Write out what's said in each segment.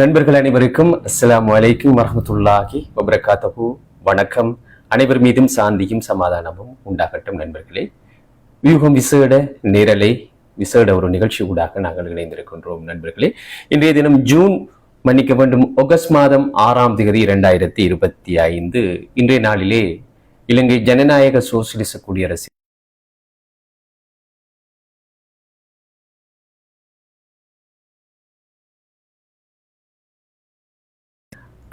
நண்பர்கள் அனைவருக்கும் அஸ்ஸலாமு வலைக்கும் வரமத்துல்லாஹி வபரகாத்தபு வணக்கம். அனைவர் மீதும் சாந்தியும் சமாதானமும் உண்டாகட்டும் நண்பர்களே. வியூகம் விசேட நேரலை விசேட ஒரு நிகழ்ச்சி ஊடாக நாங்கள் இணைந்திருக்கின்றோம் நண்பர்களே. இன்றைய தினம் ஜூன் மன்னிக்க வேண்டும் ஆகஸ்ட் மாதம் ஆறாம் தேதி இரண்டாயிரத்தி இருபத்தி ஐந்து. இன்றைய நாளிலே இலங்கை ஜனநாயக சோசியலிச குடியரசு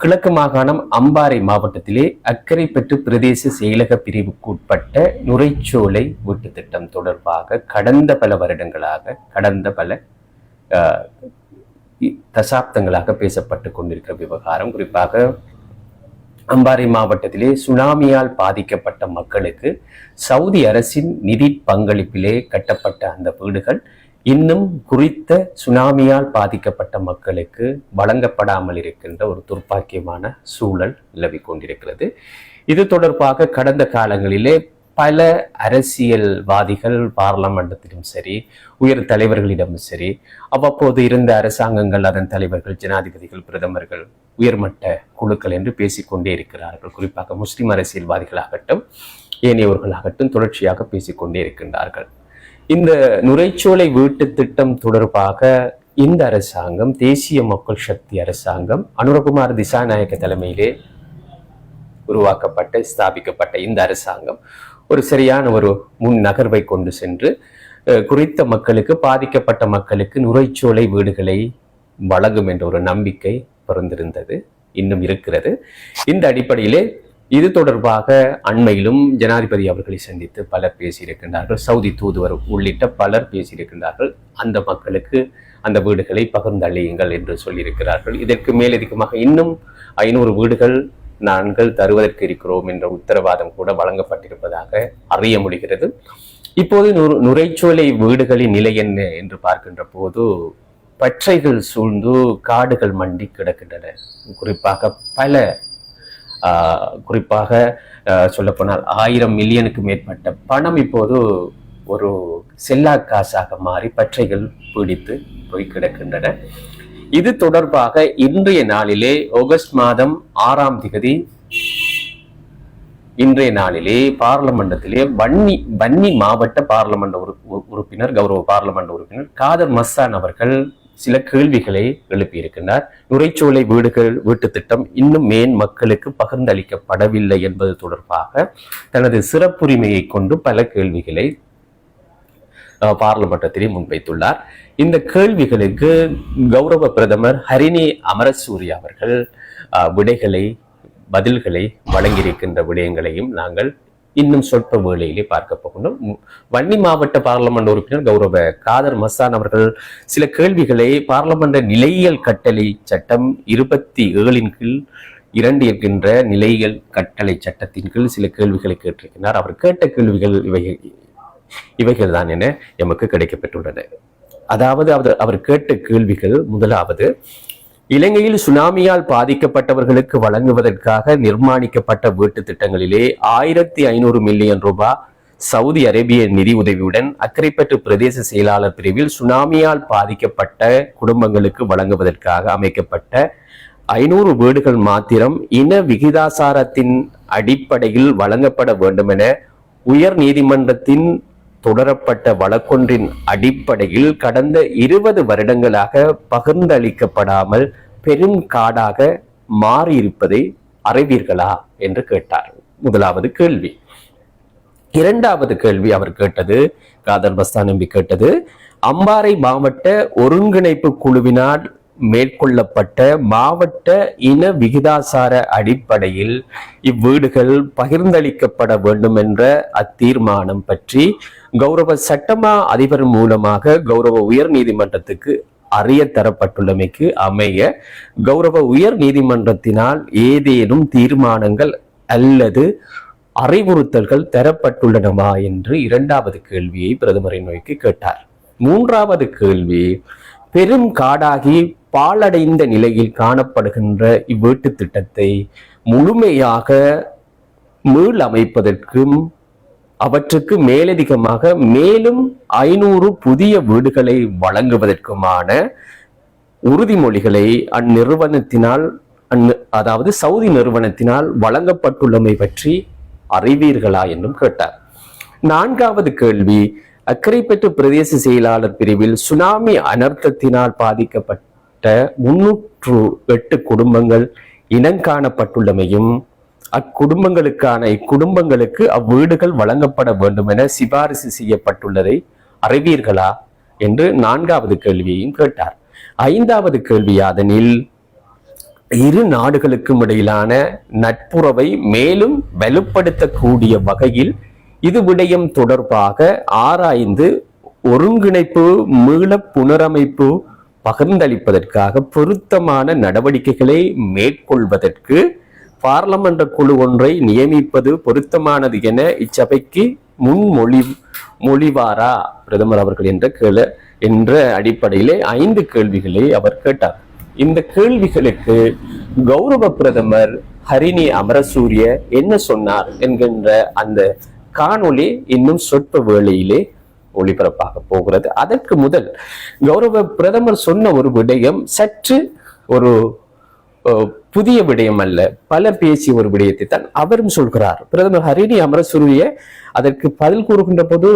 கிழக்கு மாகாணம் அம்பாறை மாவட்டத்திலே அக்கரைப்பற்று பிரதேச செயலக பிரிவுக்குட்பட்ட நுரைச்சோலை வீட்டு திட்டம் தொடர்பாக கடந்த பல வருடங்களாக கடந்த பல தசாப்தங்களாக பேசப்பட்டு கொண்டிருக்கிற விவகாரம். குறிப்பாக அம்பாறை மாவட்டத்திலே சுனாமியால் பாதிக்கப்பட்ட மக்களுக்கு சவுதி அரசின் நிதி பங்களிப்பிலே கட்டப்பட்ட அந்த வீடுகள் இன்னும் குறித்த சுனாமியால் பாதிக்கப்பட்ட மக்களுக்கு வழங்கப்படாமல் இருக்கின்ற ஒரு துர்ப்பாக்கியமான சூழல் நிலவி கொண்டிருக்கிறது. இது தொடர்பாக கடந்த காலங்களிலே பல அரசியல்வாதிகள் பார்லமெண்டத்திலும் சரி உயர் தலைவர்களிடமும் சரி அவ்வப்போது இருந்த அரசாங்கங்கள் அதன் தலைவர்கள் ஜனாதிபதிகள் பிரதமர்கள் உயர்மட்ட குழுக்கள் என்று பேசிக்கொண்டே இருக்கிறார்கள். குறிப்பாக முஸ்லிம் அரசியல்வாதிகளாகட்டும் ஏனையவர்களாகட்டும் தொடர்ச்சியாக பேசிக்கொண்டே இருக்கின்றார்கள். இந்த நுரைச்சோலை வீட்டு திட்டம் தொடர்பாக இந்த அரசாங்கம் தேசிய மக்கள் சக்தி அரசாங்கம் அனுரகுமார் திசாநாயக்க தலைமையிலே உருவாக்கப்பட்ட ஸ்தாபிக்கப்பட்ட இந்த அரசாங்கம் ஒரு சரியான ஒரு முன் நகர்வை கொண்டு சென்று குறித்த மக்களுக்கு பாதிக்கப்பட்ட மக்களுக்கு நுரைச்சோலை வீடுகளை வழங்கும் என்ற ஒரு நம்பிக்கை பிறந்திருந்தது இன்னும் இருக்கிறது. இந்த அடிப்படையிலே இது தொடர்பாக அண்மையிலும் ஜனாதிபதி அவர்களை சந்தித்து பலர் பேசியிருக்கின்றார்கள். சவுதி தூதுவர் உள்ளிட்ட பலர் பேசியிருக்கின்றார்கள். அந்த மக்களுக்கு அந்த வீடுகளை பகிர்ந்தளியுங்கள் என்று சொல்லியிருக்கிறார்கள். இதற்கு மேலதிகமாக இன்னும் ஐநூறு வீடுகள் நாங்கள் தருவதற்கு இருக்கிறோம் என்ற உத்தரவாதம் கூட வழங்கப்பட்டிருப்பதாக அறிய முடிகிறது. இப்போது நுர நுரைச்சோலை வீடுகளின் நிலை என்ன என்று பார்க்கின்ற போது பற்றைகள் சூழ்ந்து காடுகள் மண்டி கிடக்கின்றன. குறிப்பாக பல குறிப்பாக சொல்லப்போனால் ஆயிரம் மில்லியனுக்கு மேற்பட்ட பணம் இப்போது ஒரு செல்லா காசாக மாறி பற்றைகள் பிடித்து போய் கிடக்கின்றன. இது தொடர்பாக இன்றைய நாளிலே ஆகஸ்ட் மாதம் ஆறாம் திகதி இன்றைய நாளிலே பார்லமெண்டத்திலே வன்னி வன்னி மாவட்ட பார்லமெண்ட் உறுப்பினர் கௌரவ பார்லமெண்ட் உறுப்பினர் காதர் மஸ்தான் அவர்கள் சில கேள்விகளை எழுப்பியிருக்கின்றார். நுரைச்சோலை வீடுகள் வீட்டு திட்டம் இன்னும் மேன் மக்களுக்கு பகிர்ந்தளிக்கப்படவில்லை என்பது தொடர்பாக தனது சிறப்புரிமையை கொண்டு பல கேள்விகளை அஹ், பாராளுமன்றத்திலே முன்வைத்துள்ளார். இந்த கேள்விகளுக்கு கௌரவ பிரதமர் ஹரிணி அமரசூரி அவர்கள் விடைகளை பதில்களை வழங்கியிருக்கின்ற விடயங்களையும் நாங்கள் இன்னும் சொற்ப வேளையிலே பார்க்க போகணும் வன்னி மாவட்ட பாராளுமன்ற உறுப்பினர் கௌரவ காதர் மஸ்தான் அவர்கள் சில கேள்விகளை பாராளுமன்ற நிலையியல் கட்டளை சட்டம் இருபத்தி ஏழின் கீழ் இரண்டு இருக்கின்ற நிலையியல் கட்டளை சட்டத்தின் கீழ் சில கேள்விகளை கேட்டிருக்கிறார். அவர் கேட்ட கேள்விகள் இவை இவைகள் தான் என எமக்கு கிடைக்கப்பெற்றுள்ளன. அதாவது அவர் அவர் கேட்ட கேள்விகள் முதலாவது இலங்கையில் சுனாமியால் பாதிக்கப்பட்டவர்களுக்கு வழங்குவதற்காக நிர்மாணிக்கப்பட்ட வீட்டு திட்டங்களிலே ஆயிரத்தி ஐநூறு மில்லியன் ரூபாய் சவுதி அரேபிய நிதி உதவியுடன் அக்கரைப்பற்று பிரதேச செயலாளர் பிரிவில் சுனாமியால் பாதிக்கப்பட்ட குடும்பங்களுக்கு வழங்குவதற்காக அமைக்கப்பட்ட ஐநூறு வீடுகள் மாத்திரம் இன விகிதாசாரத்தின் அடிப்படையில் வழங்கப்பட வேண்டுமென உயர் நீதிமன்றத்தின் தொடரப்பட்ட வழக்கொன்றின் அடிப்படையில் கடந்த இருபது வருடங்களாக பகிர்ந்தளிக்கப்படாமல் பெரும் காடாக மாறியிருப்பதை அறிவீர்களா என்று கேட்டார். முதலாவது கேள்வி. இரண்டாவது கேள்வி அவர் கேட்டது காதர் பஸ்தான் நம்பி கேட்டது அம்பாறை மாவட்ட ஒருங்கிணைப்பு குழுவினால் மேற்கொள்ளப்பட்ட மாவட்ட இன விகிதாசார அடிப்படையில் இவ்வீடுகள் பகிர்ந்தளிக்கப்பட வேண்டும் என்ற அத்தீர்மானம் பற்றி கௌரவ சட்டமா அதிபர் மூலமாக கௌரவ உயர் நீதிமன்றத்துக்கு அறிய தரப்பட்டுள்ளமைக்கு அமைய கௌரவ உயர் நீதிமன்றத்தினால் ஏதேனும் தீர்மானங்கள் அல்லது அறிவுறுத்தல்கள் தரப்பட்டுள்ளனவா என்று இரண்டாவது கேள்வியை பிரதமரை நோக்கி கேட்டார். மூன்றாவது கேள்வி பெரும் காடாகி பாழடைந்த நிலையில் காணப்படுகின்ற இவ்வீட்டு திட்டத்தை முழுமையாக மீளமைப்பதற்கும் அவற்றுக்கு மேலதிகமாக மேலும் ஐநூறு புதிய வீடுகளை வழங்குவதற்குமான உறுதிமொழிகளை அந்நிறுவனத்தினால் அந்நி- அதாவது சவுதி நிறுவனத்தினால் வழங்கப்பட்டுள்ளமை பற்றி அறிவீர்களா என்றும் கேட்டார். நான்காவது கேள்வி அக்கரைப்பற்று பிரதேச செயலாளர் பிரிவில் சுனாமி அனர்த்தத்தினால் பாதிக்கப்பட்ட முன்னூற்று எட்டு குடும்பங்கள் இனங்காணப்பட்டுள்ளமையும் அக்குடும்பங்களுக்கான இக்குடும்பங்களுக்கு அவ்வீடுகள் வழங்கப்பட வேண்டும் என சிபாரிசு செய்யப்பட்டுள்ளதை அறிவீர்களா? என்று நான்காவது கேள்வியையும் கேட்டார். ஐந்தாவது கேள்வியாதனில் இரு நாடுகளுக்கும் இடையிலான நட்புறவை மேலும் வலுப்படுத்தக்கூடிய வகையில் இது விடயம் தொடர்பாக ஆராய்ந்து ஒருங்கிணைப்பு மீள புனரமைப்பு பகிர்ந்தளிப்பதற்காக பொருத்தமான நடவடிக்கைகளை மேற்கொள்வதற்கு பாராளுமன்ற குழு ஒன்றை நியமிப்பது பொருத்தமானது என இச்சபைக்கு முன்மொழி மொழிவாரா பிரதமர் அவர்கள் என்ற கேள என்ற அடிப்படையிலே ஐந்து கேள்விகளை அவர் கேட்டார். இந்த கேள்விகளுக்கு கௌரவ பிரதமர் ஹரிணி அமரசூரிய என்ன சொன்னார் என்கின்ற அந்த காணொளி இன்னும் சொற்ப வேளையிலே ஒளிபரப்பாக போகிறது. அதற்கு முதல் கௌரவ பிரதமர் சொன்ன ஒரு விடயம் சற்று ஒரு புதிய விடயம் அல்ல. பல பேசிய ஒரு விடயத்தை தான் அவரும் சொல்கிறார். பிரதமர் ஹரிணி அமரசூரிய அதற்கு பதில் கூறுகின்ற போது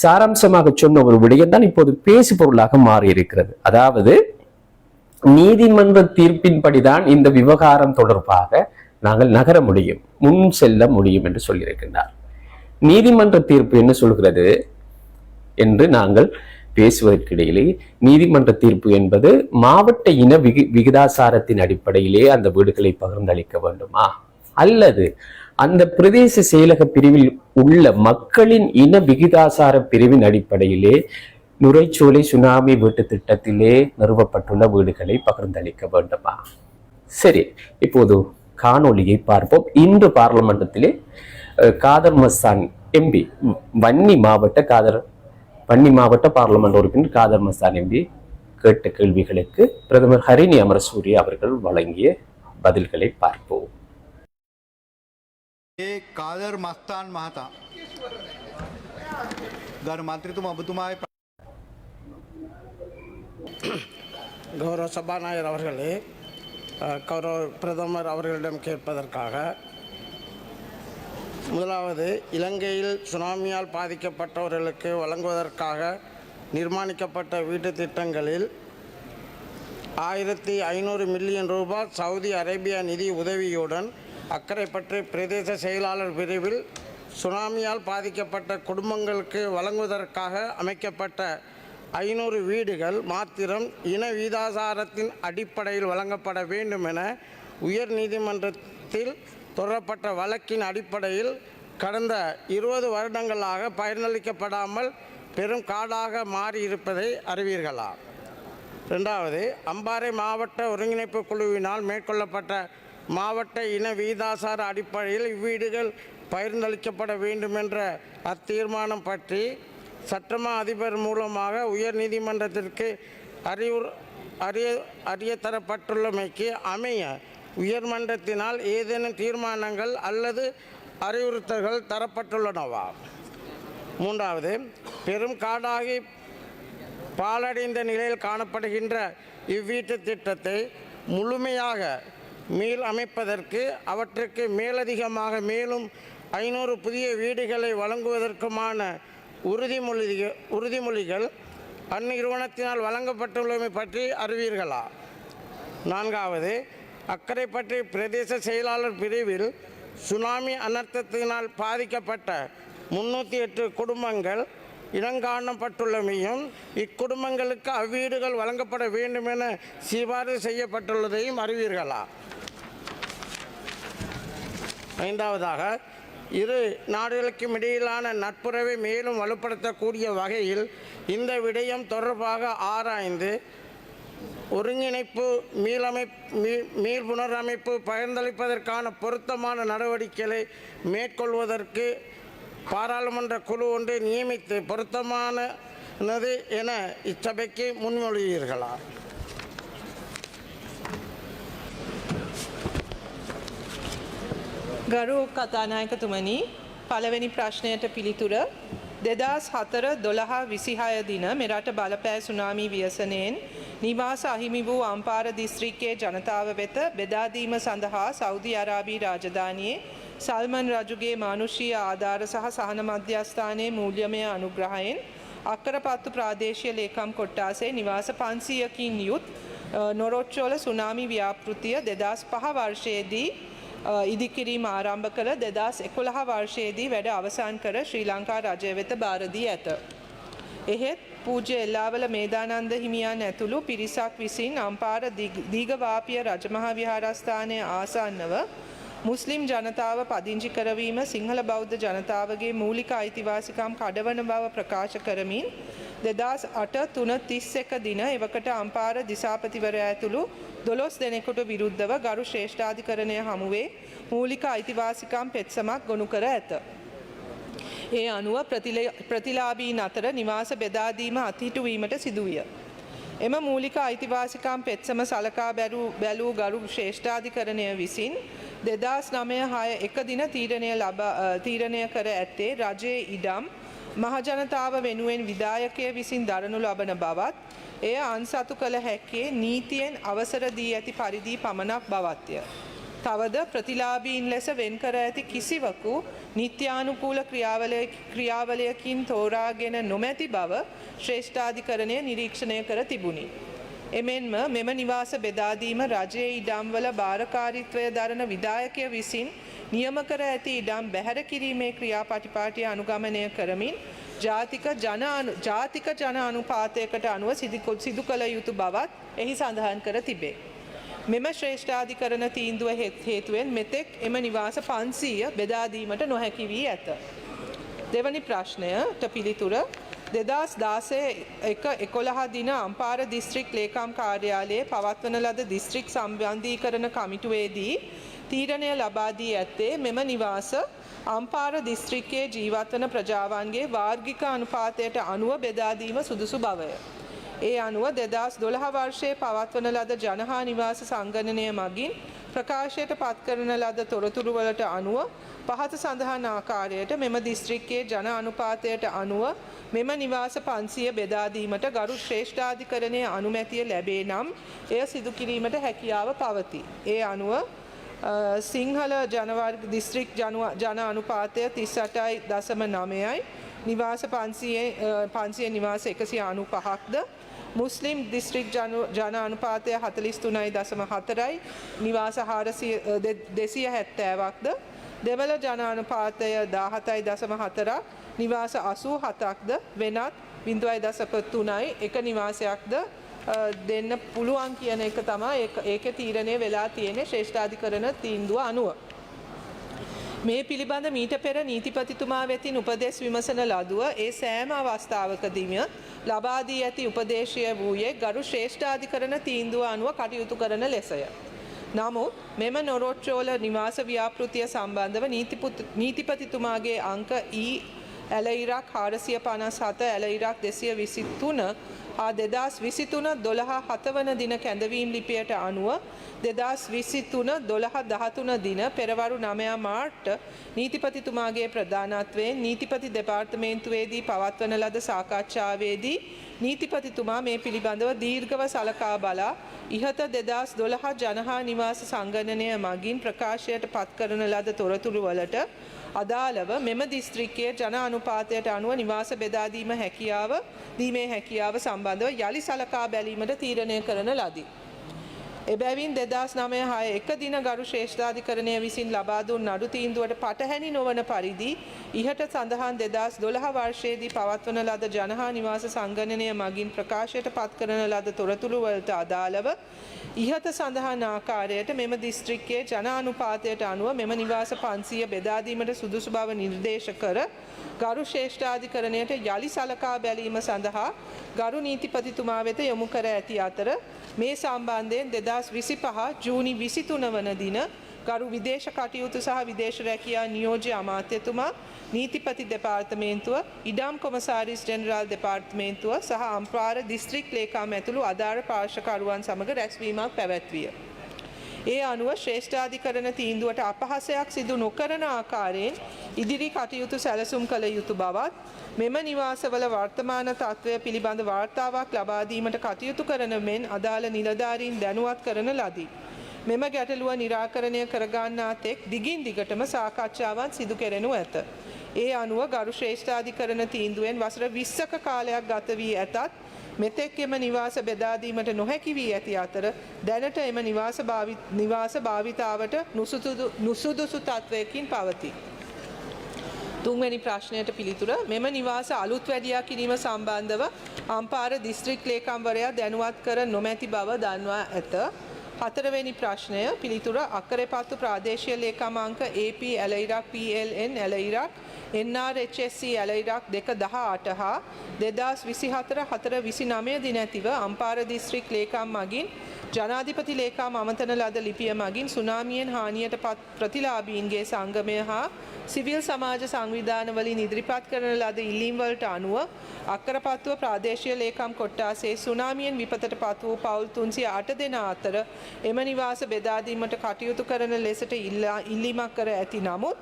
சாராம்சமாக சொன்ன ஒரு விடயம் தான் இப்போது பேசு பொருளாக மாறி இருக்கிறது அதாவது நீதிமன்ற தீர்ப்பின்படிதான் இந்த விவகாரம் தொடர்பாக நாங்கள் நகர முடியும் முன் செல்ல முடியும் என்று சொல்லியிருக்கின்றார். நீதிமன்ற தீர்ப்பு என்ன சொல்கிறது? என்று நாங்கள் பேசுவதற்கிடையிலே நீதிமன்ற தீர்ப்பு என்பது மாவட்ட இன விகி விகிதாசாரத்தின் அடிப்படையிலே அந்த வீடுகளை பகிர்ந்தளிக்க வேண்டுமா? அல்லது அந்த பிரதேச செயலக பிரிவில் உள்ள மக்களின் இன விகிதாசார பிரிவின் அடிப்படையிலே நுரைச்சோலை சுனாமி வீட்டு திட்டத்திலே நிறுவப்பட்டுள்ள வீடுகளை பகிர்ந்தளிக்க வேண்டுமா? சரி இப்போது காணொளியை பார்ப்போம். இன்று பார்லிமெண்டத்திலே காதர் மஸ்தான் எம்பி வன்னி மாவட்ட காதர் வன்னி மாவட்ட பார்லிமெண்ட் உறுப்பினர் காதர் மசான் எம்பி கேட்ட கேள்விகளுக்கு பிரதமர் ஹரிணி அமரசூரி அவர்கள் வழங்கிய பதில்களை பார்ப்போம். காதர் மஸ்தான் மஹதா घर मातृत्व அபுத்துமாய் கௌரவ சபாநாயகர் அவர்களே கௌரவ பிரதமர் அவர்களிடம் கேட்பதற்காக முதலாவது இலங்கையில் சுனாமியால் பாதிக்கப்பட்டவர்களுக்கு வழங்குவதற்காக நிர்மாணிக்கப்பட்ட வீட்டு திட்டங்களில் ஆயிரத்தி ஐநூறு மில்லியன் ரூபாய் சவுதி அரேபியா நிதி உதவியுடன் அக்கரைப்பற்று பிரதேச செயலாளர் பிரிவில் சுனாமியால் பாதிக்கப்பட்ட குடும்பங்களுக்கு வழங்குவதற்காக அமைக்கப்பட்ட ஐநூறு வீடுகள் மாத்திரம் இன வீதாசாரத்தின் அடிப்படையில் வழங்கப்பட வேண்டும் என உயர் நீதிமன்றத்தில் தொடரப்பட்ட வழக்கின் அடிப்படையில் கடந்த இருபது வருடங்களாக பயனளிக்கப்படாமல் பெரும் காடாக மாறியிருப்பதை அறிவீர்களா? ரெண்டாவது அம்பாறை மாவட்ட ஒருங்கிணைப்பு குழுவினால் மேற்கொள்ளப்பட்ட மாவட்ட இன வீதாசார அடிப்படையில் இவ்வீடுகள் பகிர்ந்தளிக்கப்பட வேண்டுமென்ற அத்தீர்மானம் பற்றி சட்டமா அதிபர் மூலமாக உயர் நீதிமன்றத்திற்கு அறிய அறிய தரப்பட்டுள்ளமைக்கு அமைய உயர்மன்றத்தினால் ஏதேனும் தீர்மானங்கள் அல்லது அறிவுறுத்தல்கள் தரப்பட்டுள்ளனவா? மூன்றாவது பெரும் காடாகி பாலடைந்த நிலையில் காணப்படுகின்ற இவ்வீட்டு திட்டத்தை முழுமையாக மீள் அமைப்பதற்கு அவற்றுக்கு மேலதிகமாக மேலும் ஐநூறு புதிய வீடுகளை வழங்குவதற்குமான உறுதிமொழி உறுதிமொழிகள் அந்நிறுவனத்தினால் வழங்கப்பட்டுள்ளமை பற்றி அறிவீர்களா? நான்காவது அக்கரைப்பற்றி பிரதேச செயலாளர் பிரிவில் சுனாமி அனர்த்தத்தினால் பாதிக்கப்பட்ட முன்னூற்றி எட்டு குடும்பங்கள் இனங்காணப்பட்டுள்ளமையும் இக்குடும்பங்களுக்கு அவ்வீடுகள் வழங்கப்பட வேண்டும் என சிபாரிசு செய்யப்பட்டுள்ளதையும் அறிவீர்களா? ஐந்தாவதாக இரு நாடுகளுக்கும் இடையிலான நட்புறவை மேலும் வலுப்படுத்தக்கூடிய வகையில் இந்த விடயம் தொடர்பாக ஆராய்ந்து ஒருங்கிணைப்பு மீளமை மீ- மீள் புனரமைப்பு பகிர்ந்தளிப்பதற்கான பொருத்தமான நடவடிக்கைகளை மேற்கொள்வதற்கு பாராளுமன்ற குழு ஒன்றை நியமித்து பொருத்தமானது என இச்சபைக்கு முன்மொழிவீர்களா ගරු කතානායකතුමනි පළවෙනි ප්‍රශ්නයට පිළිතුර දෙදස් හතර දොළහා විසිහය දින මෙරට බලපෑ සුනාමී ව්‍යසනයෙන් නිවාස අහිමි වූ අම්පාර දිස්ත්‍රික්කයේ ජනතාව වෙත බෙදාදීම සඳහා සෞදි අරාබී රාජධානයේ සල්මන් රජුගේ මානුෂීය ආධාර සහ සහන මධ්‍යස්ථානයේ මූල්‍යමය අනුග්‍රහයෙන් අක්කරපත්තු ප්‍රාදේශීය ලේකම් කොට්ටාසේ නිවාස පන්සියකින් යුත් අ, නොරොච්චෝල සුනාමි ව්‍යාපෘතිය දෙදස් පහ වර්ෂයේදී අ, ඉදිකිරීම ආරම්භ කළ දෙදස් එකොළහ වර්ෂයේදී වැඩ අවසන් කර ශ්‍රී ලංකා රජය වෙත භාරදී ඇත. එහෙත් පූජ්‍ය එල්ලාවල මේදානන්ද හිමියන් ඇතුළු පිරිසක් විසින් අම්පාර දිග- දීඝවාපිය රජමහා විහාරස්ථානය ආසන්නව මුස්ලිම් ජනතාව පදිංචි කරවීම සිංහල බෞද්ධ ජනතාවගේ මූලික අයිතිවාසිකම් කඩවන බව ප්‍රකාශ කරමින් දෙදස් අට තුන තිස් එක දින එවකට අම්පාර දිසාපතිවරයා ඇතුළු දොළොස් දෙනෙකුට විරුද්ධව ගරු ශ්‍රේෂ්ඨාධිකරණය හමුවේ මූලික අයිතිවාසිකම් පෙත්සමක් ගොනු කර ඇත. ඒ අනුව ප්‍රතිල- ප්‍රතිලාබීන් අතර නිවාස බෙදාදීම අත්හිටුවීමට සිදුවිය. එම මූලික අයිතිවාසිකම් පෙත්සම සලකා බැලූ බැලූ ගරු ශ්‍රේෂ්ඨාධිකරණය විසින් දෙදස් නමය හය එක දින තීරණය ලබා අ, තීරණය කර ඇත්තේ රජයේ ඉඩම් මහජනතාව වෙනුවෙන් විදායකය විසින් දරනු ලබන බවත් එය අන්සතු කළ හැක්කේ නීතියෙන් අවසර දී ඇති පරිදි පමණක් බවත්ය. තවද ප්‍රතිලාබීන් ලෙස වෙන්කර ඇති කිසිවකු නිත්‍යානුකූල ක්‍රියාවලය ක්‍රියාවලයකින් තෝරාගෙන නොමැති බව ශ්‍රේෂ්ඨාධිකරණය නිරීක්ෂණය කර තිබුණි. එමෙන්ම මෙම නිවාස බෙදාදීම රජයේ ඉඩම්වල භාරකාරිත්වය දරන විදායකය විසින් නියම කර ඇති ඉඩම් බැහැර කිරීමේ ක්‍රියාපටිපාටිය අනුගමනය කරමින් ජාතික ජන අනු- ජාතික ජන අනුපාතයකට අනුව සිදිකො- සිදු කළ යුතු බවත් එහි සඳහන් කර තිබේ. මෙම ශ්‍රේෂ්ඨාධිකරණ තීන්දුව හෙත්- හේතුවෙන් මෙතෙක් එම නිවාස පන්සීය බෙදාදීමට නොහැකි වී ඇත. දෙවනි ප්‍රශ්නයට පිළිතුර දෙදස් දාසේ එක එකොළහ දින අම්පාර දිස්ත්‍රික් ලේකම් කාර්යාලයේ පවත්වන ලද දිස්ත්‍රික් සම්බන්ධීකරණ කමිටුවේදී තීරණය ලබාදී ඇත්තේ මෙම නිවාස අම්පාර දිස්ත්‍රික්කයේ ජීවත්වන ප්‍රජාවන්ගේ වාර්ගික අනුපාතයට අනුව බෙදාදීම සුදුසු බවය. ඒ අනුව දෙදස් දොළහ වර්ෂයේ පවත්වන ලද ජනහා නිවාස සංගණනය මගින් ප්‍රකාශයට පත් කරන ලද තොරතුරුවලට අනුව පහත සඳහන් ආකාරයට මෙම දිස්ත්‍රික්කයේ ජන අනුපාතයට අනුව මෙම නිවාස පන්සිය බෙදාදීමට ගරු ශ්‍රේෂ්ඨාධිකරණය අනුමැතිය ලැබේ නම් එය සිදු කිරීමට හැකියාව පවති. ඒ අනුව අ, සිංහල ජනවර්ග දිස්ත්‍රික් ජනුව- ජන අනුපාතය තිස්සටයි දසම නමයයි නිවාස පන්සියේ පන්සිය නිවාස එකසි අනු පහක්ද. මුස්ලිම් දිස්ත්‍රික් ජනු- ජන අනුපාතය හතලිස් තුනයි දසම හතරයි. නිවාස හාරසිය දෙසිය හැත්තෑවක්ද. දෙවල ජන අනුපාතය දාහතයි දසම හතරක්. නිවාස අසූ හතක්ද. වෙනත් බිඳුවයි දසක තුනයි. එක නිවාසයක්ද. අ, දෙන්න පුළුවන් කියන එක තමා ඒක- ඒක තීරණය වෙලා තියෙන ශ්‍රේෂ්ඨාධිකරණ තීන්දුව අනුව. මේ පිළිබඳ මීට පෙර නීතිපතිතුමා වෙතින් උපදෙස් විමසන ලදුව ඒ සෑම අවස්ථාවකදීම ලබාදී ඇති උපදේශය වූයේ ගරු ශ්‍රේෂ්ඨාධිකරණ තීන්දුව අනුව කටයුතු කරන ලෙසය. නමුත් මෙම නොරොච්චෝල නිවාස ව්‍යාපෘතිය සම්බන්ධව නීතිපුත්- නීතිපතිතුමාගේ අංක ඊ ඇලයිරක් හාරසිය පනස් හත ඇලයිරක් දෙසිය විසි තුන හා දෙදස් විසිතුන දොළහ හතවන දින කැඳවීම් ලිපියට අනුව දෙදස් විසිතුන දොළහ දහතුන දින පෙරවරු නමයා මාර්ට්ට නීතිපතිතුමාගේ ප්‍රධානත්වයෙන් නීතිපති දෙපාර්තමේන්තුවේදී පවත්වන ලද සාකච්ඡාවේදී නීතිපතිතුමා මේ පිළිබඳව දීර්ඝව සලකා බලා ඉහත දෙදස් දොළහ ජනහා නිවාස සංගණනය මගින් ප්‍රකාශයට පත් කරන ලද තොරතුරු වලට අදාළව මෙම දිස්ත්‍රික්කයේ ජන අනුපාතයට අනුව නිවාස බෙදාදීම හැකියාව දීමේ හැකියාව සම්බන්ධව යළි සලකා බැලීමට තීරණය කරන ලදී. එබැවින් දෙදස් නමය හය එක දින ගරු ශ්‍රේෂ්ඨාධිකරණය විසින් ලබා දුන් නඩු තීන්දුවට පටහැනි නොවන පරිදි ඉහට සඳහන් දෙදස් දොළහ වර්ෂයේදී පවත්වන ලද ජනහා නිවාස සංගණනය මගින් ප්‍රකාශයට පත් කරන ලද තොරතුරුවලට අදාළව ඉහත සඳහන් ආකාරයට මෙම දිස්ත්‍රික්කයේ ජන අනුපාතයට අනුව මෙම නිවාස පන්සිය බෙදාදීමට සුදුසු බව නිර්දේශ කර ගරු ශ්‍රේෂ්ඨාධිකරණයට යළි සලකා බැලීම සඳහා ගරු නීතිපතිතුමා වෙත යොමු කර ඇති අතර මේ සම්බන්ධයෙන් දෙදස් විසි පහ ජූනි විසිතුන වන දින ගරු විදේශ කටයුතු සහ විදේශ රැකියා නියෝජ්‍ය අමාත්‍යතුමා නීතිපති දෙපාර්තමේන්තුව ඉඩම් කොමසාරිස් ජෙනරාල් දෙපාර්තමේන්තුව සහ අම්පාර දිස්ත්‍රික් ලේකාම් ඇතුළු අධාර පාර්ශකරුවන් සමඟ රැස්වීමක් පැවැත්විය. ඒ අනුව ශ්‍රේෂ්ඨාධිකරණ තීන්දුවට අපහසයක් සිදු නොකරන ආකාරයෙන් ඉදිරි කටයුතු සැලසුම් කළ යුතු බවත් මෙම නිවාසවල වර්තමාන තත්ත්වය පිළිබඳ වාර්තාවක් ලබාදීමට කටයුතු කරන මෙන් අදාළ නිලධාරීන් දැනුවත් කරන ලදී. මෙම ගැටලුව නිරාකරණය කරගන්නා තෙක් දිගින් දිගටම සාකච්ඡාවන් සිදු කෙරෙනු ඇත. ඒ අනුව ගරු ශ්‍රේෂ්ඨාධිකරණ තීන්දුවෙන් වසර විස්සක කාලයක් ගත වී ඇතත් මෙතෙක් එම නිවාස බෙදාදීමට නොහැකි වී ඇති අතර දැනට එම නිවාස භාවි- නිවාස භාවිතාවට නුසුදුදු- නුසුදුසු තත්ත්වයකින් පවති. තුන්වැනි ප්‍රශ්නයට පිළිතුර මෙම නිවාස අලුත් වැඩියා කිරීම සම්බන්ධව අම්පාර දිස්ත්‍රික් ලේකම්වරයා දැනුවත් කර නොමැති බව දන්වා ඇත. හතරවෙනි ප්‍රශ්නය පිළිතුර අක්කරපත්තු ප්‍රාදේශය ලේකම් අංක AP ඇලයිරක් PLN ඇලයිරක් NRHSC ඇලයිරක් දෙක දහ අට හා දෙදස් විසි හතර හතර විසි නමය දිනැතිව අම්පාර දිස්ත්‍රික් ලේකම් මගින් ජනාධිපති ලේකම් අමතන ලද ලිපිය මගින් සුනාමියෙන් හානියට පත් ප්‍රතිලාබීන්ගේ සංගමය හා සිවිල් සමාජ සංවිධානවලින් ඉදිරිපත් කරන ලද ඉල්ලීම්වලට අනුව අක්කරපත්තුව ප්‍රාදේශීය ලේකම් කොට්ටාසේ සුනාමියෙන් විපතට පත් වූ පවුල් තුන්සිය අට දෙනා අතර එම නිවාස බෙදාදීමට කටයුතු කරන ලෙසට ඉල්ලා ඉල්ලීමක් කර ඇති නමුත්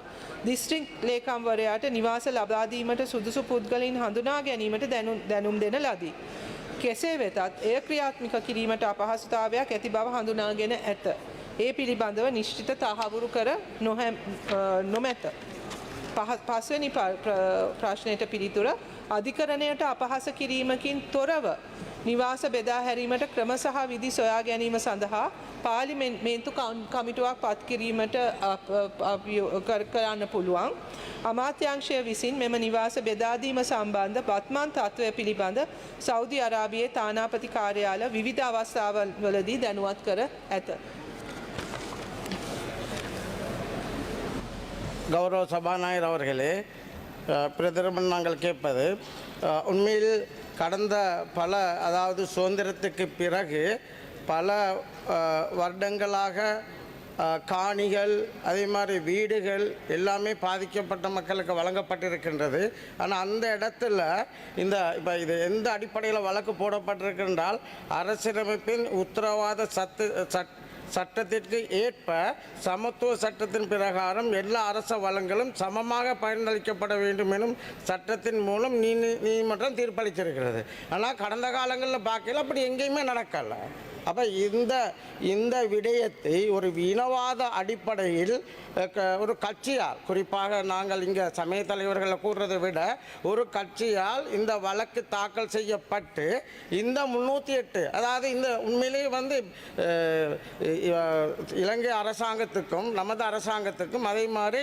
දිස්ත්‍රික් ලේකම්වරයාට නිවාස ලබාදීමට සුදුසු පුද්ගලින් හඳුනා ගැනීමට දැනුම් දැනුම් දෙන ලදී. කෙසේ වෙතත් එය ක්‍රියාත්මික කිරීමට අපහසුතාවයක් ඇති බව හඳුනාගෙන ඇත. ඒ පිළිබඳව නිශ්චිත තහවුරු කර නොහැම් නොමැත. පහ- පස්වැනි ප- ප්‍ර- ප්‍රශ්නයට පිළිතුර අධිකරණයට අපහස කිරීමකින් තොරව නිවාස බෙදා හැරීමට ක්‍රම සහ විදි සොයා ගැනීම සඳහා පාලිමේන්තු කමිටුවක් පත් කිරීමට අප- අභියෝ- කර- කරන්න පුළුවන්. අමාත්‍යංශය විසින් මෙම නිවාස බෙදාදීම සම්බන්ධ බත්මන් තත්ත්වය පිළිබඳ සෞදි අරාබියේ තානාපති කාර්යාල විවිධ අවස්ථාවලදී දැනුවත් කර ඇත. கௌரவ சபாநாயகர் அவர்களே அஹ், பிரதமர் நாங்கள் கேட்பது அஹ், உண்மையில் கடந்த பல அதாவது சுதந்திரத்துக்கு பிறகு பல வருடங்களாக காணிகள் அதே மாதிரி வீடுகள் எல்லாமே பாதிக்கப்பட்ட மக்களுக்கு வழங்கப்பட்டிருக்கின்றது. ஆனால் அந்த இடத்துல இந்த இப்போ இது எந்த அடிப்படையில் வழக்கு போடப்பட்டிருக்கின்றால் அரசியலமைப்பின் உத்தரவாத சத்து சட் சட்டத்திற்கு ஏற்ப சமத்துவ சட்டத்தின் பிரகாரம் எல்லா அரச வளங்களும் சமமாக பயனளிக்கப்பட வேண்டும் எனும் சட்டத்தின் மூலம் நீ நீதிமன்றம் தீர்ப்பளித்திருக்கிறது. ஆனால் கடந்த காலங்களில் பார்க்கல அப்படி எங்கேயுமே நடக்கலை. அப்போ இந்த இந்த விடயத்தை ஒரு இனவாத அடிப்படையில் க- ஒரு கட்சியால் குறிப்பாக நாங்கள் இங்கே சமய தலைவர்களை கூறுறதை விட ஒரு கட்சியால் இந்த வழக்கு தாக்கல் செய்யப்பட்டு இந்த முன்னூற்றி எட்டு அதாவது இந்த உண்மையிலேயே வந்து இலங்கை அரசாங்கத்துக்கும் நமது அரசாங்கத்துக்கும் அதே மாதிரி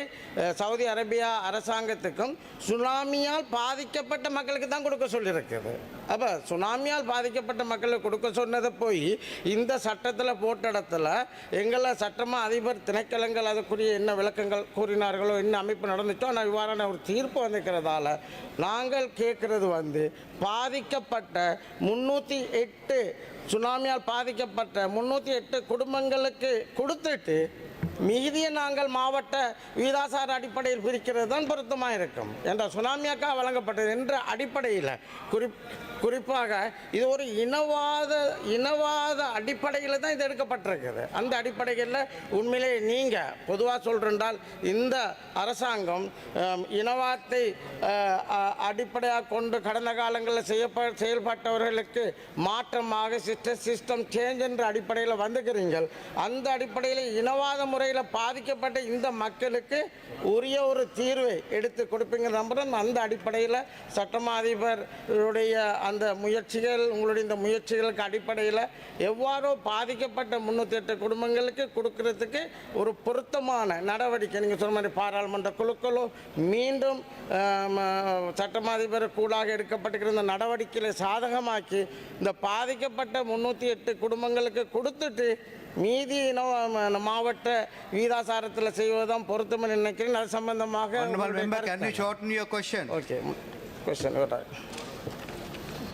சவுதி அரேபியா அரசாங்கத்துக்கும் சுனாமியால் பாதிக்கப்பட்ட மக்களுக்கு தான் கொடுக்க சொல்லியிருக்குது அப்போ சுனாமியால் பாதிக்கப்பட்ட மக்களுக்கு கொடுக்க சொன்னதை போய் இந்த சட்டத்தில் போட்ட இடத்துல எங்களை சட்டமாக அதிபர் திணைக்களங்கள் அதுக்குரிய என்ன விளக்கங்கள் கூறினார்களோ என்ன அமைப்பு நடந்துச்சோ ஆனால் இவ்வாறான ஒரு தீர்ப்பு வந்திருக்கிறதால நாங்கள் கேட்குறது வந்து பாதிக்கப்பட்ட முந்நூற்றி எட்டு சுனாமியால் பாதிக்கப்பட்ட முந்நூற்றி எட்டு குடும்பங்களுக்கு கொடுத்துட்டு மிகுதிய நாங்கள் மாவட்ட விகிதாசார அடிப்படையில் பிரிக்கிறது தான் பொருத்தமாக இருக்கும். என்ற சுனாமியாக்கா வழங்கப்பட்டது என்ற அடிப்படையில் குறிப் குறிப்பாக இது ஒரு இனவாத இனவாத அடிப்படையில் தான் இது எடுக்கப்பட்டிருக்குது. அந்த அடிப்படையில் உண்மையிலே நீங்கள் பொதுவாக சொல்கிறென்றால் இந்த அரசாங்கம் இனவாதத்தை அடிப்படையாக கொண்டு கடந்த காலங்களில் செய்யப்ப செயல்பட்டவர்களுக்கு மாற்றமாக சிஸ்டம் சிஸ்டம் சேஞ்ச் என்ற அடிப்படையில் வந்துக்கிறீங்கள். அந்த அடிப்படையில் இனவாதம் முறையில் பாதிக்கப்பட்ட இந்த மக்களுக்கு உரிய ஒரு தீர்வை எடுத்து கொடுப்பீங்க. நம்புகிறேன் அந்த அடிப்படையில் சட்டமா அதிபருடைய அந்த முயற்சிகள் உங்களுடைய இந்த முயற்சிகளுக்கு அடிப்படையில் எவ்வாறோ பாதிக்கப்பட்ட முன்னூற்றி எட்டு குடும்பங்களுக்கு கொடுக்கறதுக்கு ஒரு பொருத்தமான நடவடிக்கை. நீங்கள் சொன்ன மாதிரி பாராளுமன்ற குழுக்களும் மீண்டும் சட்டமாதிபர் அதிபர் கூடாக எடுக்கப்பட்டிருக்கிற இந்த நடவடிக்கைகளை சாதகமாக்கி இந்த பாதிக்கப்பட்ட முன்னூற்றி எட்டு குடும்பங்களுக்கு கொடுத்துட்டு மீதி மாவட்ட வீதாசாரத்தில் செய்வதுதான் பொருத்தம் நினைக்கிறேன் அது சம்பந்தமாக Honourable member, can you shorten your question? Okay question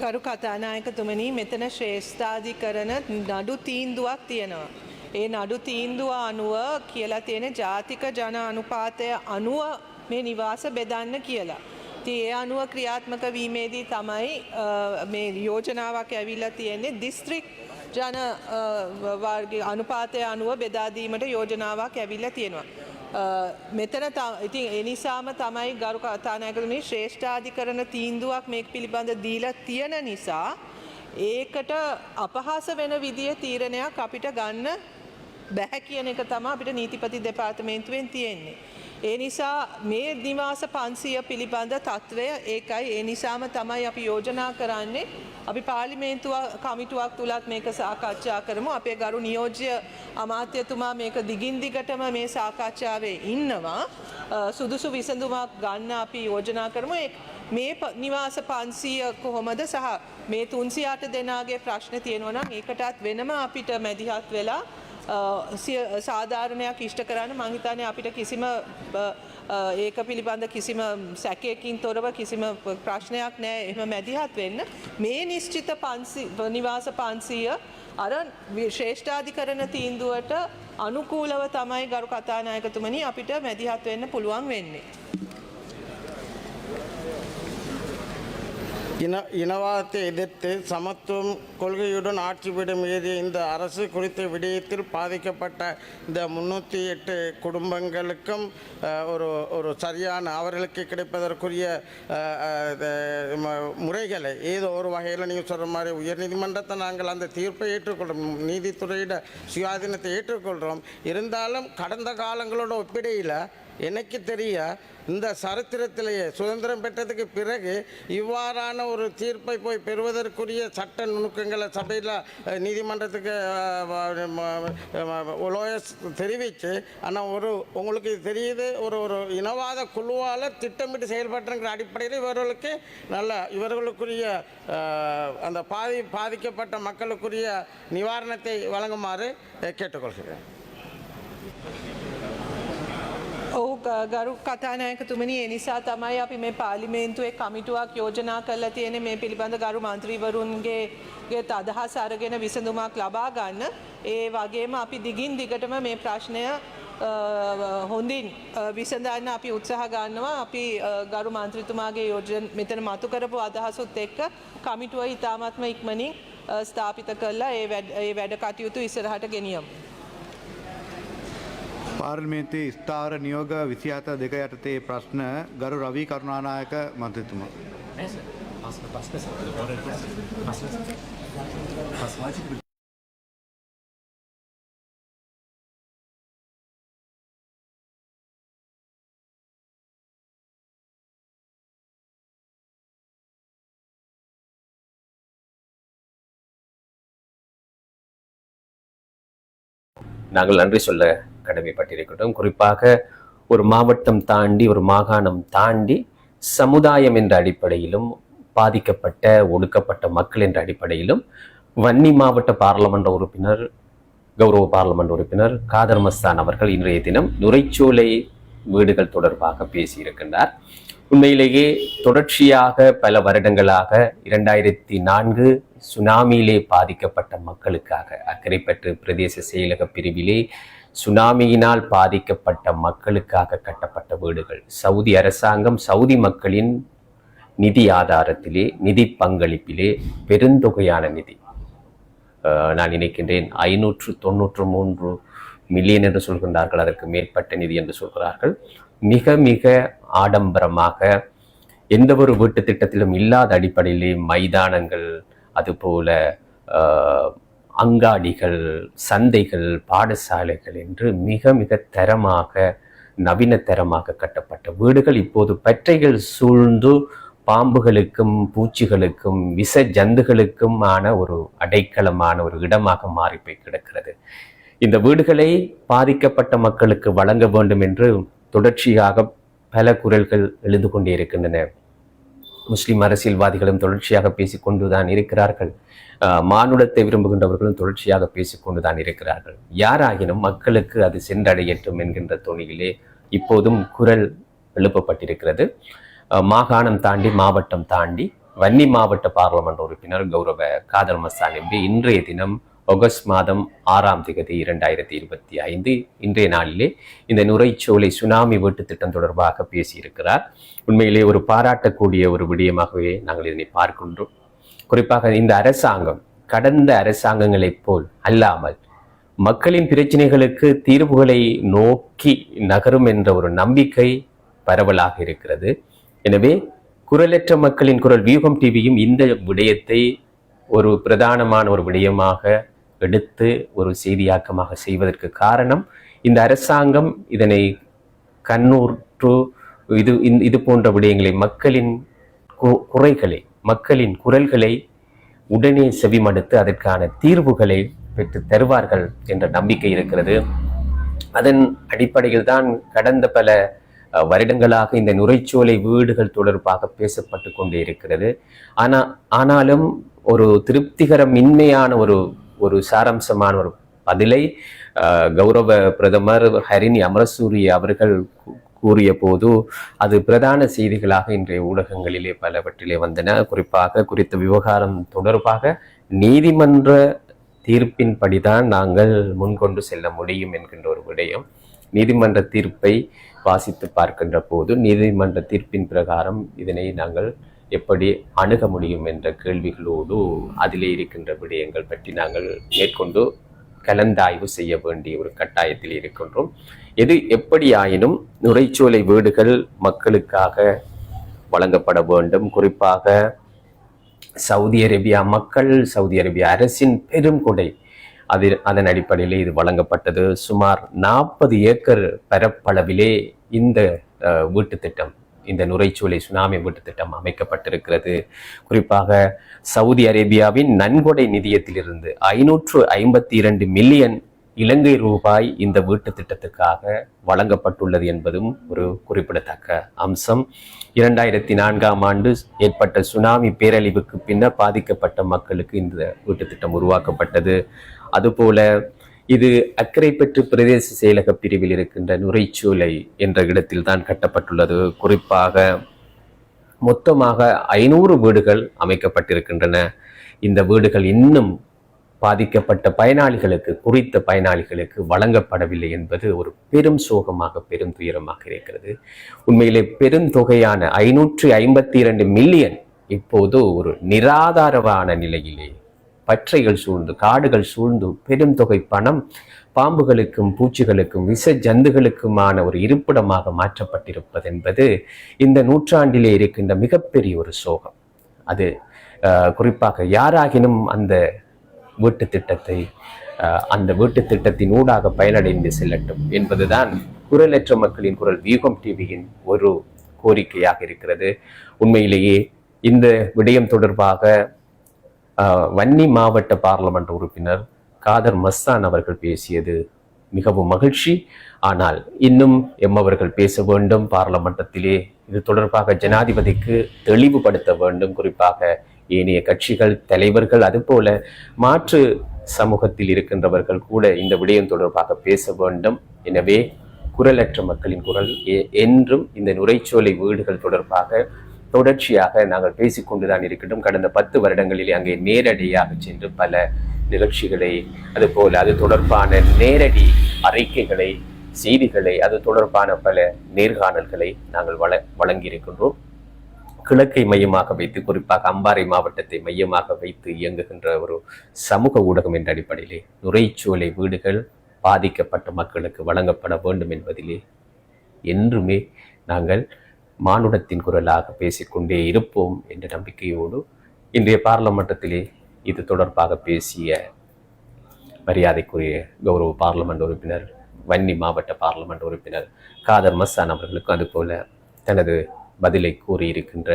ගරු කතානායකතුමනි මෙතන ශ්‍රේෂ්ඨාධිකරන නඩු තීන්දුවක් තියෙනවා. ඒ නඩු තීන්දුව අනුව කියලා තියෙන ජාතික ජන අනුපාතය අනුව මේ නිවාස බෙදන්න කියලා. ති ඒ අනුව ක්‍රියාත්මක වීමේදී තමයි අ, මේ යෝජනාවක් ඇවිල්ලා තියෙන්නේ දිස්ත්‍රික් ජන වර්ග අනුපාතය අනුව බෙදාදීමට යෝජනාවක් ඇවිල්ල තියෙනවා. අ, මෙතන ත- ඉතින් එනිසාම තමයි ගරු කතානායකතුනි ශ්‍රේෂ්ඨාධි කරන තීන්දුවක් මේ පිළිබඳ දීලා තියෙන නිසා ඒකට අපහාස වෙන විදිය තීරණයක් අපිට ගන්න බැහැ කියන එක තම අපිට නීතිපති දෙපාර්තමේන්තුවෙන් තියෙන්නේ. ඒ නිසා මේ නිවාස පන්සිය පිළිබඳ තත්ත්වය ඒකයි. ඒ නිසාම තමයි අපි යෝජනා කරන්නේ. අපි පාලිමේන්තුව කමිටුවක් තුළත් මේක සාකච්ඡා කරමු. අපේ ගරු නියෝජ්‍ය අමාත්‍යතුමා මේක දිගින් දිගටම මේ සාකච්ඡාවේ ඉන්නවා. අ, සුදුසු විසඳුමක් ගන්න අපි යෝජනා කරමු. ඒ- මේ ප- නිවාස පන්සීය කොහොමද සහ මේ තුන්සියාට දෙනාගේ ප්‍රශ්න තියෙනවනම් ඒකටත් වෙනම අපිට මැදිහත් වෙලා අ, සිය- සාධාරණයක් ඉෂ්ට කරන්න මංහිතානය අපිට කිසිම අ, අ, ඒක පිළිබඳ කිසිම සැකයකින් තොරව කිසිම ප- ප්‍රශ්නයක් නෑ එම මැදිහත් වෙන්න මේ නිශ්චිත පන්සි නිවාස පන්සීය අර වි- ශ්‍රේෂ්ඨාධි කරන තීන්දුවට අනුකූලව තමයි ගරු කතානායකතුමනි අපිට මැදිහත් වෙන්න පුළුවන් වෙන්නේ. இன இனவாதத்தை எதிர்த்து சமத்துவம் கொள்கையுடன் ஆட்சி ஆட்சிபீடம் ஏறிய இந்த அரசு குறித்த விடயத்தில் பாதிக்கப்பட்ட இந்த முன்னூற்றி எட்டு குடும்பங்களுக்கும் ஒரு ஒரு சரியான அவர்களுக்கு கிடைப்பதற்குரிய இது, ம- முறைகளை ஏதோ ஒரு வகையில் நீங்கள் சொல்கிற மாதிரி உயர்நீதிமன்றத்தை நாங்கள் அந்த தீர்ப்பை ஏற்றுக்கொள்கிறோம் நீதித்துறையிட சுயாதீனத்தை ஏற்றுக்கொள்கிறோம் இருந்தாலும் கடந்த காலங்களோட ஒப்பிடையில் எனக்கு தெரிய இந்த சரித்திரத்திலேயே சுதந்திரம் பெற்றதுக்கு பிறகு இவ்வாறான ஒரு தீர்ப்பை போய் பெறுவதற்குரிய சட்ட நுணுக்கங்களை சபையில் நீதிமன்றத்துக்கு லோயர்ஸ் தெரிவித்து ஆனால் ஒரு உங்களுக்கு தெரியுது ஒரு ஒரு இனவாத குழுவால் திட்டமிட்டு செயல்பட்டுங்கிற அடிப்படையில் இவர்களுக்கு நல்ல இவர்களுக்குரிய அந்த பாதி பாதிக்கப்பட்ட மக்களுக்குரிய நிவாரணத்தை வழங்குமாறு கேட்டுக்கொள்கிறேன். ඔහු ක- ගරු කතානායකතුමනි ඒ නිසා තමයි අපි මේ පාලිමේන්තුවේ කමිටුවක් යෝජනා කරලා තියෙන මේ පිළිබඳ ගරු මන්ත්‍රීවරුන්ගේ ගෙත් අදහස් අරගෙන විසඳුමක් ලබා ගන්න. ඒ වගේම අපි දිගින් දිගටම මේ ප්‍රශ්නය අ, හොඳින් අ, විසඳන්න අපි උත්සාහ ගන්නවා අපි අ, ගරු මන්ත්‍රතුමාගේ යෝජන මෙතන මතු කරපු අදහසුත් එක්ක කමිටුව ඉතාමත්ම ඉක්මනින් අ, ස්ථාපිත කරලා ඒ වැඩ- ඒ වැඩ කටයුතු ඉස්සරහට ගෙනියමු. පාර්ලිමේන්තයේ ස්ථාවර නියෝග විසිහත දෙක යටතේ ප්‍රශ්න ගරු රවී කරුණානායක මන්ත්‍රතුමා. நாங்கள் நன்றி சொல்ல கடமைப்பட்டிருக்கிறோம் குறிப்பாக ஒரு மாவட்டம் தாண்டி ஒரு மாகாணம் தாண்டி சமுதாயம் என்ற அடிப்படையிலும் பாதிக்கப்பட்ட ஒடுக்கப்பட்ட மக்கள் என்ற அடிப்படையிலும் வன்னி மாவட்ட பாராளுமன்ற உறுப்பினர் கௌரவ பாராளுமன்ற உறுப்பினர் காதர் மஸ்தான் அவர்கள் இன்றைய தினம் நுரைச்சோலை வீடுகள் தொடர்பாக பேசியிருக்கின்றார். உண்மையிலேயே தொடர்ச்சியாக பல வருடங்களாக இரண்டாயிரத்தி நான்கு சுனாமியிலே பாதிக்கப்பட்ட மக்களுக்காக அக்கரைப்பற்று பிரதேச செயலக பிரிவிலே சுனாமியினால் பாதிக்கப்பட்ட மக்களுக்காக கட்டப்பட்ட வீடுகள். சவுதி அரசாங்கம் சவுதி மக்களின் நிதி ஆதாரத்திலே நிதி பங்களிப்பிலே பெருந்தொகையான நிதி. நான் நினைக்கின்றேன் ஐநூற்று தொண்ணூற்று மூன்று மில்லியன் என்று சொல்கின்றார்கள். அதற்கு மேற்பட்ட நிதி என்று சொல்கிறார்கள். மிக மிக ஆடம்பரமாக எந்த ஒரு வீட்டு திட்டத்திலும் இல்லாத அடிப்படையிலே மைதானங்கள் அதுபோல அங்காடிகள் சந்தைகள் பாடசாலைகள் என்று மிக மிக தரமாக நவீன தரமாக கட்டப்பட்ட வீடுகள் இப்போது பற்றைகள் சூழ்ந்து பாம்புகளுக்கும் பூச்சிகளுக்கும் விஷ ஜந்துகளுக்குமான ஒரு அடைக்கலமான ஒரு இடமாக மாறி போய் கிடக்கிறது. இந்த வீடுகளை பாதிக்கப்பட்ட மக்களுக்கு வழங்க வேண்டும் என்று தொடர்ச்சியாக பல குரல்கள் எழுந்து கொண்டே இருக்கின்றன. முஸ்லீம் அரசியல்வாதிகளும் தொடர்ச்சியாக பேசிக்கொண்டுதான் இருக்கிறார்கள். மானுடத்தை விரும்புகின்றவர்களும் தொடர்ச்சியாக பேசிக்கொண்டுதான் இருக்கிறார்கள். யாராகினும் மக்களுக்கு அது சென்றடையட்டும் என்கின்ற துணியிலே இப்போதும் குரல் எழுப்பப்பட்டிருக்கிறது. மாகாணம் தாண்டி மாவட்டம் தாண்டி வன்னி மாவட்ட பாராளுமன்ற உறுப்பினர் கௌரவ காதல் மஸ்தான் எம்பி இன்றைய தினம் ஆகஸ்ட் மாதம் ஆறாம் திகதி இரண்டாயிரத்தி இருபத்தி ஐந்து இன்றைய நாளிலே இந்த நுரைச்சோலை சுனாமி வீட்டு திட்டம் தொடர்பாக பேசியிருக்கிறார். உண்மையிலே ஒரு பாராட்டக்கூடிய ஒரு விடயமாகவே நாங்கள் இதனை பார்க்கின்றோம். குறிப்பாக இந்த அரசாங்கம் கடந்த அரசாங்கங்களைப் போல் அல்லாமல் மக்களின் பிரச்சனைகளுக்கு தீர்வுகளை நோக்கி நகரும் என்ற ஒரு நம்பிக்கை பரவலாக இருக்கிறது. எனவே குரலற்ற மக்களின் குரல் வியூகம் டிவியும் இந்த விடயத்தை ஒரு பிரதானமான ஒரு விடயமாக எடுத்து ஒரு செய்தியாக்கமாக செய்வதற்கு காரணம் இந்த அரசாங்கம் இதனை கண்ணூற்று இது இது போன்ற விடயங்களை மக்களின் குறைகளை மக்களின் குரல்களை உடனே செவிமடுத்து அதற்கான தீர்வுகளை பெற்று தருவார்கள் என்ற நம்பிக்கை இருக்கிறது. அதன் அடிப்படையில் தான் கடந்த பல வருடங்களாக இந்த நுரைச்சோலை வீடுகள் தொடர்பாக பேசப்பட்டு கொண்டே இருக்கிறது. ஆனால் ஆனாலும் ஒரு திருப்திகரமின்மையான ஒரு ஒரு சாராம்சமான ஒரு பதிலை கௌரவ பிரதமர் ஹரிணி அமரசூரி அவர்கள் கூறிய போது அது பிரதான செய்திகளாக இன்றைய ஊடகங்களிலே பலவற்றிலே வந்தன. குறிப்பாக குறித்த விவகாரம் தொடர்பாக நீதிமன்ற தீர்ப்பின்படிதான் நாங்கள் முன்கொண்டு செல்ல முடியும் என்கின்ற ஒரு விடயம். நீதிமன்ற தீர்ப்பை வாசித்து பார்க்கின்ற போது நீதிமன்ற தீர்ப்பின் பிரகாரம் இதனை நாங்கள் எப்படி அணுக முடியும் என்ற கேள்விகளோடு அதிலே இருக்கின்ற விடயங்கள் பற்றி நாங்கள் மேற்கொண்டு கலந்தாய்வு செய்ய வேண்டிய ஒரு கட்டாயத்தில் இருக்கின்றோம். எது எப்படியாயினும் நுரைச்சோலை வீடுகள் மக்களுக்காக வழங்கப்பட வேண்டும். குறிப்பாக சவுதி அரேபியா மக்கள் சவுதி அரேபியா அரசின் பெரும் கொடை. அது அதன் அடிப்படையில் இது வழங்கப்பட்டது. சுமார் நாற்பது ஏக்கர் பரப்பளவிலே இந்த வீட்டு வீட்டுத் திட்டம் இந்த நுரைச்சூலை சுனாமி வீட்டுத் திட்டம் அமைக்கப்பட்டிருக்கிறது. குறிப்பாக சவுதி அரேபியாவின் நன்கொடை நிதியத்திலிருந்து ஐநூற்று ஐம்பத்தி இரண்டு மில்லியன் இலங்கை ரூபாய் இந்த வீட்டுத் திட்டத்துக்காக வழங்கப்பட்டுள்ளது என்பதும் ஒரு குறிப்பிடத்தக்க அம்சம். இரண்டாயிரத்தி நான்காம் ஆண்டு ஏற்பட்ட சுனாமி பேரழிவுக்கு பின்னர் பாதிக்கப்பட்ட மக்களுக்கு இந்த வீட்டுத் திட்டம் உருவாக்கப்பட்டது. அதுபோல இது அக்கரைப்பற்று பிரதேச செயலக பிரிவில் இருக்கின்ற நுரைச்சூலை என்ற இடத்தில் தான் கட்டப்பட்டுள்ளது. குறிப்பாக மொத்தமாக ஐநூறு வீடுகள் அமைக்கப்பட்டிருக்கின்றன. இந்த வீடுகள் இன்னும் பாதிக்கப்பட்ட பயனாளிகளுக்கு குறித்த பயனாளிகளுக்கு வழங்கப்படவில்லை என்பது ஒரு பெரும் சோகமாக பெரும் துயரமாக இருக்கிறது. உண்மையிலே பெருந்தொகையான ஐநூற்றி ஐம்பத்தி இரண்டு மில்லியன் இப்போது ஒரு நிராதாரமான நிலையிலே பற்றைகள் சூழ்ந்து காடுகள் சூழ்ந்து பெரும் தொகை பணம் பாம்புகளுக்கும் பூச்சிகளுக்கும் விச ஜந்துகளுக்குமான ஒரு இருப்பிடமாக மாற்றப்பட்டிருப்பது என்பது இந்த நூற்றாண்டிலே இருக்கின்ற மிகப்பெரிய ஒரு சோகம். அது குறிப்பாக யாராகினும் அந்த வீட்டு திட்டத்தை அந்த வீட்டு திட்டத்தின் ஊடாக பயனடைந்து செல்லட்டும் என்பதுதான் குரலற்ற மக்களின் குரல். வியூகம் டிவியின் ஒரு கோரிக்கையாக இருக்கிறது. உண்மையிலேயே இந்த விடயம் தொடர்பாக வன்னி மாவட்ட பார்லமெண்ட் உறுப்பினர் காதர் மஸ்தான் அவர்கள் பேசியது மிகவும் மகிழ்ச்சி. ஆனால் இன்னும் எம்மவர்கள் பேச வேண்டும். பார்லமெண்டத்திலே இது தொடர்பாக ஜனாதிபதிக்கு தெளிவுபடுத்த வேண்டும். குறிப்பாக ஏனைய கட்சிகள் தலைவர்கள் அதுபோல மாற்று சமூகத்தில் இருக்கின்றவர்கள் கூட இந்த விடயம் தொடர்பாக பேச வேண்டும். எனவே குரலற்ற மக்களின் குரல் எ- என்றும் இந்த நுரைச்சோலை வீடுகள் தொடர்பாக தொடர்ச்சியாக நாங்கள் பேசிக்கொண்டுதான் இருக்கின்றோம் கடந்த பத்து வருடங்களிலே அங்கே நேரடியாக சென்று பல நிகழ்ச்சிகளை அதுபோல் அது தொடர்பான நேரடி அறிக்கைகளை செய்திகளை அது தொடர்பான பல நேர்காணல்களை நாங்கள் வழ வழங்கியிருக்கின்றோம். கிழக்கை மையமாக வைத்து குறிப்பாக அம்பாறை மாவட்டத்தை மையமாக வைத்து இயங்குகின்ற ஒரு சமூக ஊடகம் என்ற அடிப்படையிலே நுரைச்சோலை வீடுகள் பாதிக்கப்பட்ட மக்களுக்கு வழங்கப்பட வேண்டும் என்பதிலே என்றுமே நாங்கள் மானுடத்தின் குரலாக பேசிக்கொண்டே இருப்போம் என்ற நம்பிக்கையோடு இன்றைய பார்லமெண்டத்திலே இது தொடர்பாக பேசிய மரியாதைக்குரிய கௌரவ பார்லமெண்ட் உறுப்பினர் வன்னி மாவட்ட பார்லமெண்ட் உறுப்பினர் காதர் மஸ்தான் அவர்களுக்கும் அதுபோல தனது பதிலை கூறியிருக்கின்ற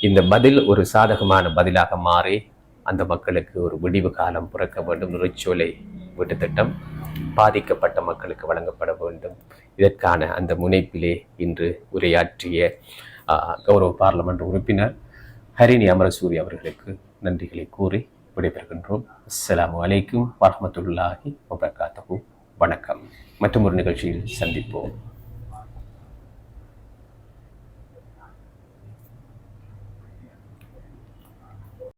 இந்த பதில் ஒரு சாதகமான பதிலாக மாறி அந்த மக்களுக்கு ஒரு விடிவு காலம் பிறக்க வேண்டும். நுரைச்சோலை வீட்டு திட்டம் பாதிக்கப்பட்ட மக்களுக்கு வழங்கப்பட வேண்டும். இதற்கான அந்த முனைப்பிலே இன்று உரையாற்றிய கௌரவ பார்லமெண்ட் உறுப்பினர் ஹரிணி அமரசூரி அவர்களுக்கு நன்றிகளை கூறி விடைபெறுகின்றோம். அஸ்லாம் அலைக்கும் வரமத்துல்லாஹி வபரகாத்துஹு. வணக்கம். மற்றும் ஒரு நிகழ்ச்சியில் சந்திப்போம்.